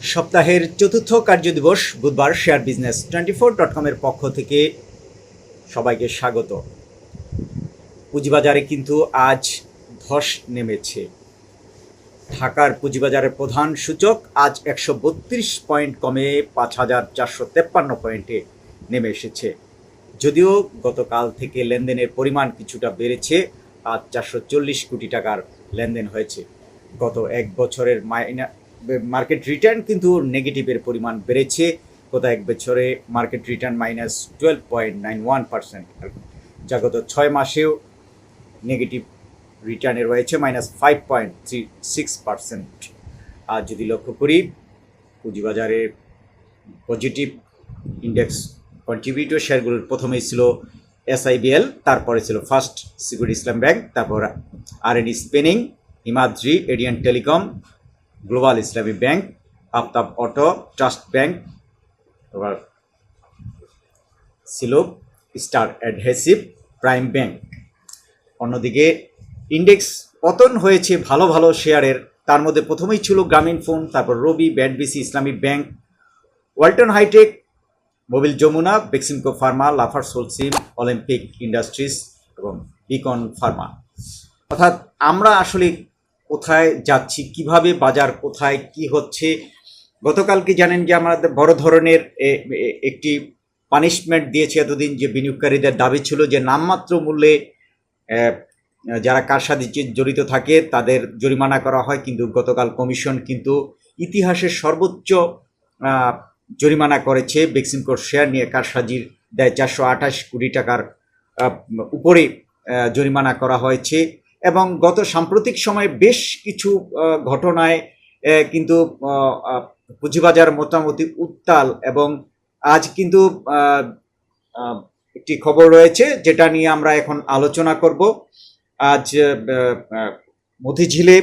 সপ্তাহের চতুর্থ কার্যদিবস বুধবার share business twenty four dot কমের পক্ষ থেকে সবাইকে স্বাগত। পুঁজিবাজারে কিন্তু আজ ধস নেমেছে। ঢাকার পুঁজিবাজারের প্রধান সূচক আজ একশো বত্রিশ পয়েন্ট কমে পাঁচ হাজার চারশো তেপ্পান্ন পয়েন্টে নেমে এসেছে। যদিও গতকাল থেকে লেনদেনের পরিমাণ কিছুটা বেড়েছে, আজ চারশো চল্লিশ কোটি টাকার লেনদেন হয়েছে। গত এক বছরের মাইনা মার্কেট রিটার্ন কিন্তু নেগেটিভের পরিমাণ বেড়েছে। গত এক বছরে market return minus twelve point nine one percent যা গত ছয় মাসেও নেগেটিভ রিটার্নে রয়েছে minus five point three six percent আর যদি লক্ষ্য করি, পুঁজিবাজারে পজিটিভ ইন্ডেক্স কন্ট্রিবিউটর শেয়ারগুলোর প্রথমেই ছিল এসআইবিএল তারপরে ছিল ফার্স্ট সিকিউরিটি ইসলাম ব্যাংক তারপর R N spinning Himadri এডিয়ান telecom global Islami bank Aftab auto trust bank আবার ছিল স্টার অ্যাডহেসিভ প্রাইম ব্যাংক অন্যদিকে ইন্ডেক্স পতন হয়েছে ভালো ভালো শেয়ারের। তার মধ্যে প্রথমেই ছিল গ্রামীণ ফোন, তারপর Robi ব্যাডবিসি Islamic bank, Walton hitech, Mobil Jamuna, Beximco pharma, Lafarge Holcim Olympic industries এবং বিকন ফার্মা। অর্থাৎ আমরা আসলে কোথায় যাচ্ছি, কীভাবে বাজার, কোথায়, কি হচ্ছে? গতকালকে জানেন যে আমাদের বড় ধরনের একটি পানিশমেন্ট দিয়েছে এতদিন যে বিনিয়োগকারীদের দাবি ছিল যে নামমাত্র মূল্যে যারা কারসাদিতে জড়িত থাকে তাদের জরিমানা করা হয়, কিন্তু গতকাল কমিশন কিন্তু ইতিহাসের সর্বোচ্চ জরিমানা করেছে। বেক্সিমকোর শেয়ার নিয়ে কারসাজির দেয় চারশো আঠাশ কোটি টাকার উপরে জরিমানা করা হয়েছে। এবং গত সাম্প্রতিক সময়ে বেশ কিছু ঘটনায় কিন্তু পুঁজিবাজার মোটামুটি উত্তাল এবং আজ কিন্তু একটি খবর রয়েছে যেটা নিয়ে আমরা এখন আলোচনা করব। আজ মতিঝিলে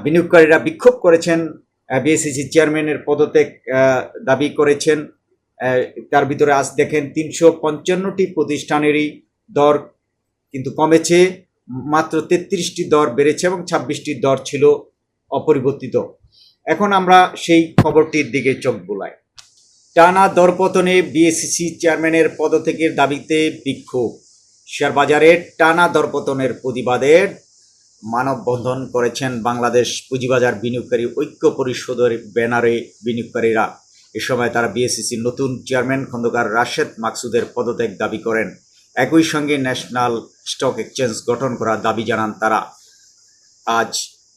বিনিয়োগকারীরা বিক্ষোভ করেছেন বিএসসিসি চেয়ারম্যানের পদত্যাগ দাবি করেছেন তার ভিতরে আজ দেখেন তিনশো পঞ্চান্নটি প্রতিষ্ঠানেরই দর কিন্তু কমেছে। মাত্র তেত্রিশটি দর বেড়েছে এবং ছাব্বিশটি দর ছিল অপরিবর্তিত। এখন আমরা সেই খবরটির দিকে চোখ বোলাই। টানা দরপতনে বিএসসিসি চেয়ারম্যানের পদত্যাগের দাবিতে বিক্ষোভ। শেয়ার বাজারে টানা দরপতনের প্রতিবাদে মানববন্ধন করেছেন বাংলাদেশ পুঁজিবাজার বিনিয়োগকারী ঐক্য পরিষদের ব্যানারে বিনিয়োগকারীরা। এ সময় তারা বিএসসিসির নতুন চেয়ারম্যান খন্দকার রাশেদ মাকসুদের পদত্যাগ দাবি করেন। একই সঙ্গে ন্যাশনাল স্টক এক্সচেঞ্জ গঠন করার দাবি জানান তারা। আজ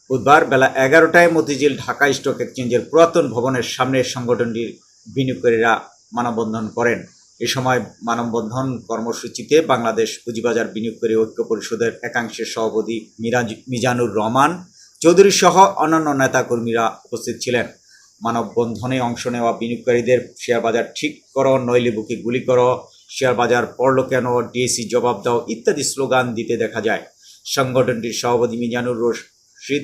বুধবার বেলা এগারোটায় মতিঝিল ঢাকা স্টক এক্সচেঞ্জের পুরাতন ভবনের সামনে সংগঠনটির বিনিয়োগকারীরা মানববন্ধন করেন। এ সময় মানববন্ধন কর্মসূচিতে বাংলাদেশ পুঁজিবাজার বিনিয়োগকারী ঐক্য পরিষদের একাংশের সভাপতি মিরাজ মিজানুর রহমান চৌধুরী সহ অন্যান্য নেতাকর্মীরা উপস্থিত ছিলেন। মানববন্ধনে অংশ নেওয়া বিনিয়োগকারীদের শেয়ার বাজার ঠিক করো, নইলে বুকে গুলি করো শেয়ার বাজার পড়ল কেন? ডিএসি জবাব দাও, ইত্যাদি স্লোগান দিতে দেখা যায়। সংগঠনটির সভাপতি মিজানুর রশিদ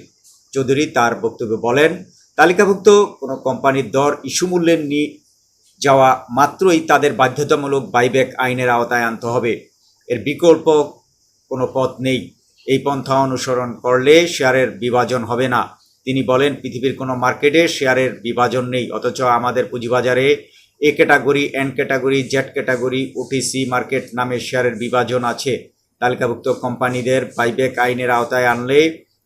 চৌধুরী তার বক্তব্যে বলেন, তালিকাভুক্ত কোনো কোম্পানির দর ইস্যু মূল্যে নিয়ে যাওয়া মাত্রই তাদের বাধ্যতামূলক বাইব্যাক আইনের আওতায় আনতে হবে। এর বিকল্প কোনো পথ নেই। এই পন্থা অনুসরণ করলে শেয়ারের বিভাজন হবে না। তিনি বলেন, পৃথিবীর কোনো মার্কেটে শেয়ারের বিভাজন নেই, অথচ আমাদের পুঁজিবাজারে A category N category Z category OTC market নামে শেয়ারের বিভাজন আছে। তালিকাভুক্ত কোম্পানিদের বাইব্যাক আইনের আওতায় আনলে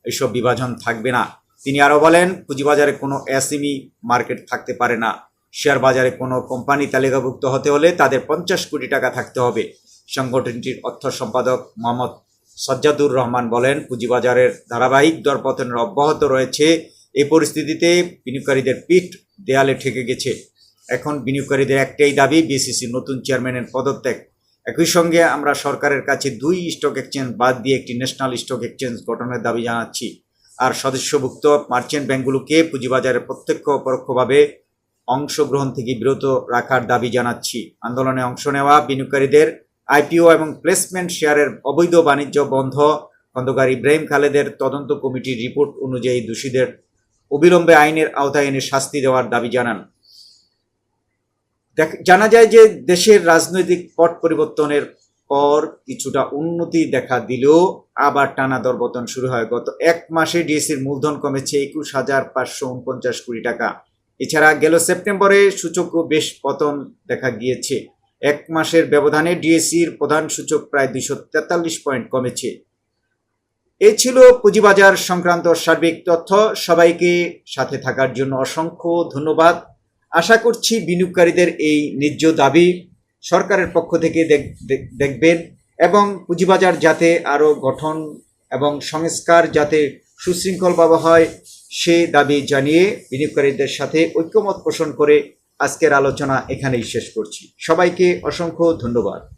এসব বিভাজন থাকবে না। তিনি আরও বলেন, পুঁজিবাজারে কোনো এসএমই মার্কেট থাকতে পারে না। শেয়ার বাজারে কোনো কোম্পানি তালিকাভুক্ত হতে হলে তাদের পঞ্চাশ কোটি টাকা থাকতে হবে। সংগঠনটির অর্থ সম্পাদক মোহাম্মদ সজ্জাদুর রহমান বলেন, পুঁজিবাজারের ধারাবাহিক দরপতনের অব্যাহত রয়েছে। এই পরিস্থিতিতে বিনিয়োগকারীদের পিঠ দেয়ালে ঠেকে গেছে। এখন বিনিয়োগকারীদের একটাই দাবি বিসিসি নতুন চেয়ারম্যানের পদত্যাগ। একই সঙ্গে আমরা সরকারের কাছে দুই স্টক এক্সচেঞ্জ বাদ দিয়ে একটি ন্যাশনাল স্টক এক্সচেঞ্জ গঠনের দাবি জানাচ্ছি। আর সদস্যভুক্ত মার্চেন্ট ব্যাংকগুলোকে পুঁজিবাজারে প্রত্যক্ষ পরোক্ষভাবে অংশগ্রহণ থেকে বিরত রাখার দাবি জানাচ্ছি। আন্দোলনে অংশ নেওয়া বিনিয়োগকারীদের আইপিও এবং প্লেসমেন্ট শেয়ারের অবৈধ বাণিজ্য বন্ধ, খন্দকার ইব্রাহিম খালেদের তদন্ত কমিটির রিপোর্ট অনুযায়ী দোষীদের অবিলম্বে আইনের আওতায় এনে শাস্তি দেওয়ার দাবি জানান। জানা যায় যে দেশের রাজনৈতিক পট পরিবর্তনের পর কিছুটা উন্নতি দেখা দিলেও আবার টানা দরপতন শুরু হয়। গত এক মাসে ডিএসির মূলধন কমেছে একুশ হাজার পাঁচশো উনপঞ্চাশ কোটি টাকা। এছাড়া গেল সেপ্টেম্বরে সূচকও বেশ পতন দেখা গিয়েছে। এক মাসের ব্যবধানে ডিএসসির প্রধান সূচক প্রায় দুশো তেতাল্লিশ পয়েন্ট কমেছে। এ ছিল পুঁজিবাজার সংক্রান্ত সার্বিক তথ্য। সবাইকে সাথে থাকার জন্য অসংখ্য ধন্যবাদ। আশা করছি বিনিয়োগকারীদের এই ন্যায্য দাবি সরকারের পক্ষ থেকে দেখ- দেখ- দেখবেন এবং পুঁজিবাজার যাতে আরও গঠন এবং সংস্কার যাতে সুশৃঙ্খলভাবে হয়, সে দাবি জানিয়ে বিনিয়োগকারীদের সাথে ঐক্যমত পোষণ করে আজকের আলোচনা এখানেই শেষ করছি। সবাইকে অসংখ্য ধন্যবাদ।